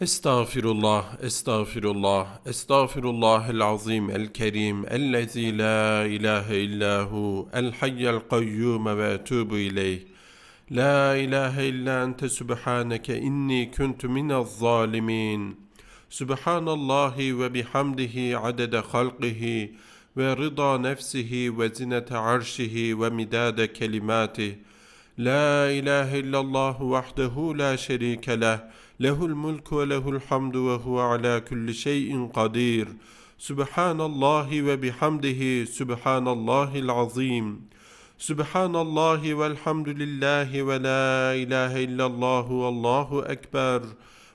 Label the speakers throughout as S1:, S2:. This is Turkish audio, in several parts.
S1: Estağfirullah, estağfirullah, estağfirullah el azim el kerim ellezî la ilahe illahu el hayyel kayyum ve etubu ileyh. La ilahe illa ente subhaneke inni kuntu minez zalimin. Subhanallahi ve bihamdihi adede halqihi ve rıda nefsihi ve zinete arşihi ve midade kelimatihi. La ilahe illallah vahdehu la şerike leh. له الملك وله الحمد وهو على كل شيء قدير. سبحان الله وبحمده سبحان الله العظيم. سبحان الله والحمد لله ولا إله إلا الله والله أكبر.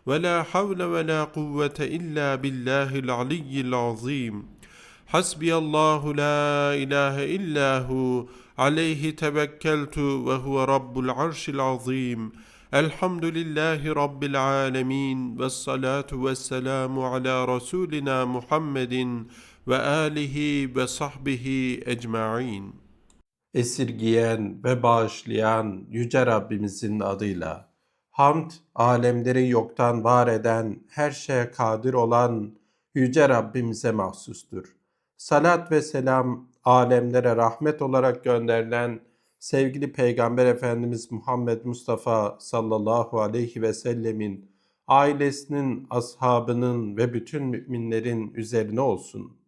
S1: ولا حول ولا قوة إلا بالله العلي العظيم. حسبي الله لا إله إلا هو. عليه توكلت وهو رب العرش العظيم. Elhamdülillahi Rabbil alemin ve salatu ve selamu ala Resulina Muhammedin ve alihi ve sahbihi ecma'in.
S2: Esirgiyen ve bağışlayan Yüce Rabbimizin adıyla. Hamd, alemleri yoktan var eden, her şeye kadir olan Yüce Rabbimize mahsustur. Salat ve selam, alemlere rahmet olarak gönderilen sevgili Peygamber Efendimiz Muhammed Mustafa sallallahu aleyhi ve sellemin, ailesinin, ashabının ve bütün müminlerin üzerine olsun.''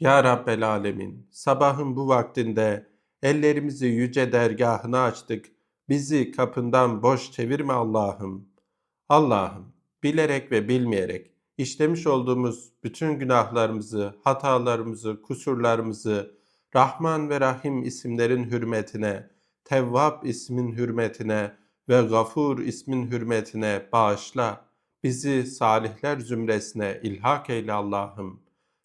S2: Ya Rabbel Alemin, sabahın bu vaktinde ellerimizi yüce dergahına açtık. Bizi kapından boş çevirme Allah'ım. Allah'ım, bilerek ve bilmeyerek işlemiş olduğumuz bütün günahlarımızı, hatalarımızı, kusurlarımızı Rahman ve Rahim isimlerin hürmetine, Tevvab ismin hürmetine ve Gafur ismin hürmetine bağışla. Bizi salihler zümresine ilhak eyle Allah'ım.''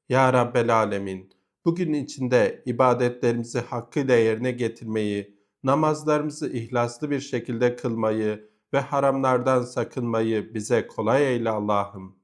S2: Ya Rabbel Alemin, bugün içinde ibadetlerimizi hakkıyla yerine getirmeyi, namazlarımızı ihlaslı bir şekilde kılmayı ve haramlardan sakınmayı bize kolay eyle Allah'ım.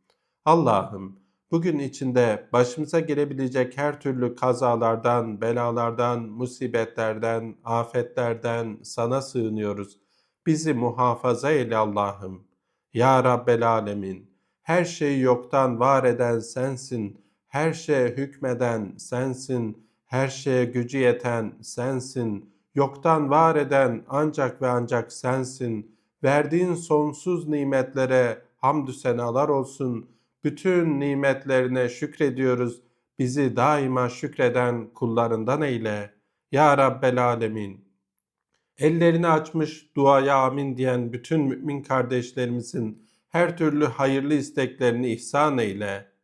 S2: Allah'ım, bugün içinde başımıza gelebilecek her türlü kazalardan, belalardan, musibetlerden, afetlerden sana sığınıyoruz. Bizi muhafaza eyle Allah'ım. Ya Rabbel Alemin, her şeyi yoktan var eden sensin.'' her şeye hükmeden sensin, her şeye gücü yeten sensin, yoktan var eden ancak ve ancak sensin. Verdiğin sonsuz nimetlere hamdü senalar olsun. Bütün nimetlerine şükrediyoruz. Bizi daima şükreden kullarından eyle. Ya Rabbel Alemin. Ellerini açmış duaya amin diyen bütün mümin kardeşlerimizin her türlü hayırlı isteklerini ihsan eyle.''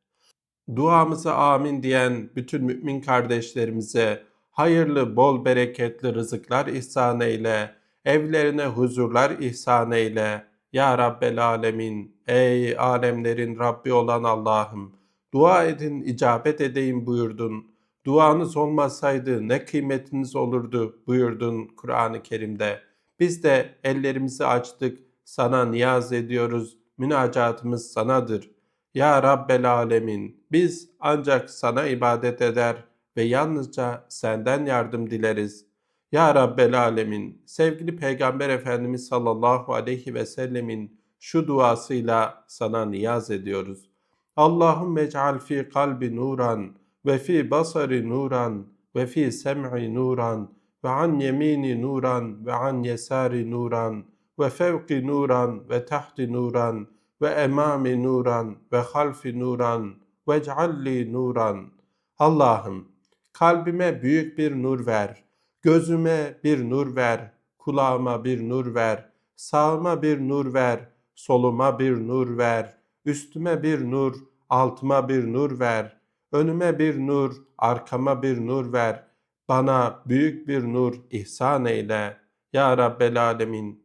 S2: Duamıza amin diyen bütün mümin kardeşlerimize hayırlı, bol bereketli rızıklar ihsan eyle, evlerine huzurlar ihsan eyle. Ya Rabbel Alemin, ey alemlerin Rabbi olan Allah'ım, dua edin, icabet edeyim buyurdun. Duanız olmasaydı ne kıymetiniz olurdu buyurdun Kur'an-ı Kerim'de. Biz de ellerimizi açtık, sana niyaz ediyoruz, münacatımız sanadır. Ya Rabbel Alemin, biz ancak sana ibadet eder ve yalnızca senden yardım dileriz. Ya Rabbel Alemin, sevgili Peygamber Efendimiz sallallahu aleyhi ve sellemin şu duasıyla sana niyaz ediyoruz. Allahümme ec'al fi kalbi nuran ve fi basari nuran ve fi sem'i nuran ve an yemini nuran ve an yesari nuran ve fevki nuran ve tahti nuran ve emami nuran ve halfi nuran ve cealli nuran. Allah'ım kalbime büyük bir nur ver, gözüme bir nur ver, kulağıma bir nur ver, sağıma bir nur ver, soluma bir nur ver, üstüme bir nur, altıma bir nur ver, önüme bir nur, arkama bir nur ver, bana büyük bir nur ihsan eyle. Ya Rabbel Alemin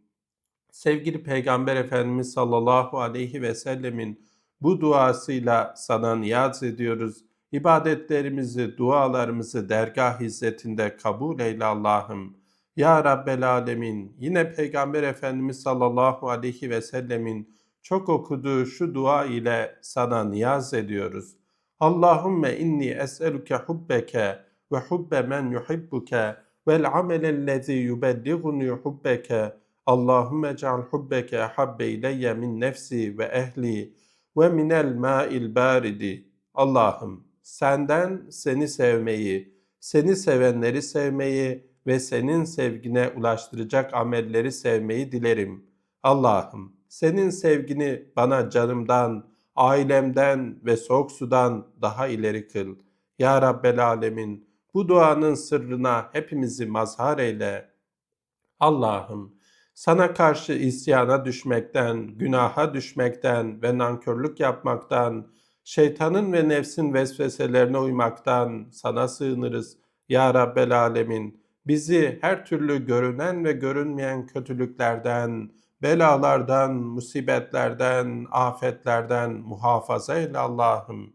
S2: sevgili Peygamber Efendimiz sallallahu aleyhi ve sellemin bu duasıyla sana niyaz ediyoruz. İbadetlerimizi, dualarımızı dergah hizmetinde kabul eyle Allah'ım. Ya Rabbel Alemin yine Peygamber Efendimiz sallallahu aleyhi ve sellemin çok okuduğu şu dua ile sana niyaz ediyoruz. Allahümme inni es'eluke hubbeke ve hubbe men yuhibbuke vel amelellezi yubelliguni hubbeke Allahümme ec'al hubbeke habbe ileyye min nefsi ve ehli ve minel ma'il baridi. Allah'ım senden seni sevmeyi, seni sevenleri sevmeyi ve senin sevgine ulaştıracak amelleri sevmeyi dilerim. Allah'ım senin sevgini bana canımdan, ailemden ve soğuk sudan daha ileri kıl. Ya Rabbel Alemin bu duanın sırrına hepimizi mazhar eyle. Allah'ım sana karşı isyana düşmekten, günaha düşmekten ve nankörlük yapmaktan, şeytanın ve nefsin vesveselerine uymaktan sana sığınırız. Ya Rabbel Alemin bizi her türlü görünen ve görünmeyen kötülüklerden, belalardan, musibetlerden, afetlerden muhafaza eyle Allah'ım.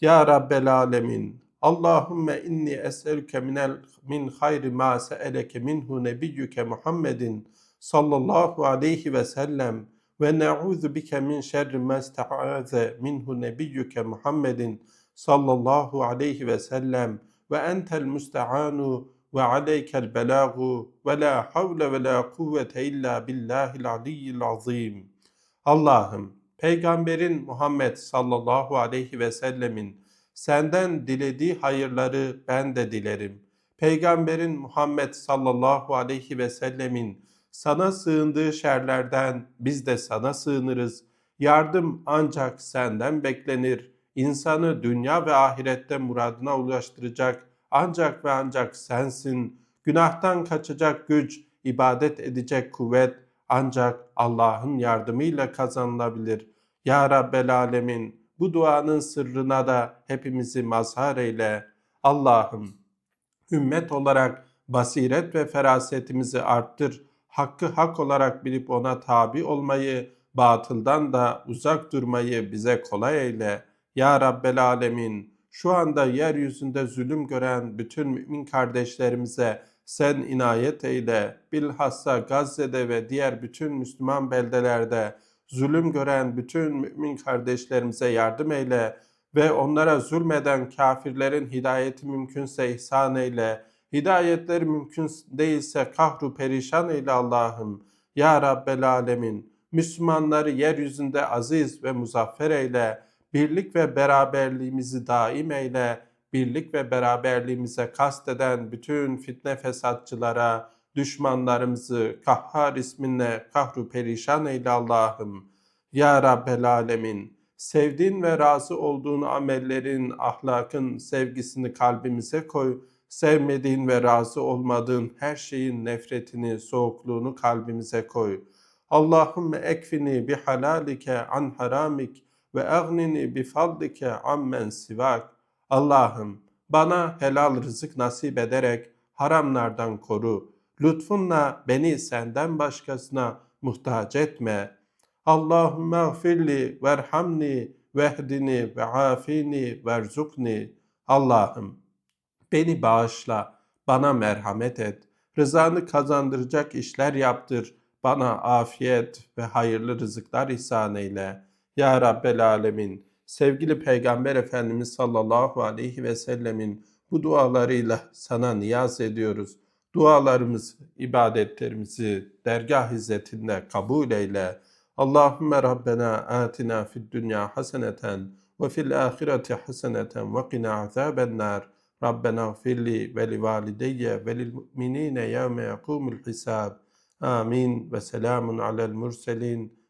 S2: Ya Rabbel Alemin Allahümme inni es'elüke minel min hayri ma se'eleke minhu nebiyyüke Muhammedin sallallahu aleyhi ve sellem ve ne'udhu bike min şerri ma ista'aze minhu nebiyyüke Muhammedin sallallahu aleyhi ve sellem ve entel musta'anu ve aleykel belagu ve la havle ve la kuvvete illa billahil aliyyil azim. Allah'ım Peygamberin Muhammed sallallahu aleyhi ve sellemin senden dilediği hayırları ben de dilerim. Peygamberin Muhammed sallallahu aleyhi ve sellemin sana sığındığı şerlerden biz de sana sığınırız. Yardım ancak senden beklenir. İnsanı dünya ve ahirette muradına ulaştıracak ancak ve ancak sensin. Günahtan kaçacak güç, ibadet edecek kuvvet ancak Allah'ın yardımıyla kazanılabilir. Ya Rabbel Alemin bu duanın sırrına da hepimizi mazhar eyle. Allah'ım ümmet olarak basiret ve ferasetimizi arttır. Hakkı hak olarak bilip ona tabi olmayı, batıldan da uzak durmayı bize kolay eyle. Ya Rabbel Alemin şu anda yeryüzünde zulüm gören bütün mümin kardeşlerimize sen inayet eyle. Bilhassa Gazze'de ve diğer bütün Müslüman beldelerde zulüm gören bütün mümin kardeşlerimize yardım eyle ve onlara zulmeden kafirlerin hidayeti mümkünse ihsan eyle. Hidayetleri mümkün değilse kahru perişan eyle Allah'ım. Ya Rabbel Alemin. Müslümanları yeryüzünde aziz ve muzaffer eyle. Birlik ve beraberliğimizi daim eyle. Birlik ve beraberliğimize kasteden bütün fitne fesatçılara, düşmanlarımızı kahhar isminle kahru perişan eyle Allah'ım. Ya Rabbel Alemin, sevdiğin ve razı olduğun amellerin, ahlakın sevgisini kalbimize koy. Sevmediğin ve razı olmadığın her şeyin nefretini, soğukluğunu kalbimize koy. Allahümme ekfini bi halalike an haramik ve agnini bi fadlike ammen sivak. Allah'ım bana helal rızık nasip ederek haramlardan koru. Lütfunla beni senden başkasına muhtaç etme. Allahümme gfirli verhamni vehdini ve afini verzukni. Allah'ım beni bağışla, bana merhamet et. Rızanı kazandıracak işler yaptır. Bana afiyet ve hayırlı rızıklar ihsan eyle. Ya Rabbel Alemin, sevgili Peygamber Efendimiz sallallahu aleyhi ve sellemin bu dualarıyla sana niyaz ediyoruz. Dualarımız, ibadetlerimizi dergah izzetinde kabul eyle. Allahümme Rabbena atina fid dünya haseneten ve fil ahireti haseneten ve qina azaben nar. Rabbena gfirli ve li valideyye ve lil mu'minine yevme yakumul hisab. Amin ve selamun alel murselin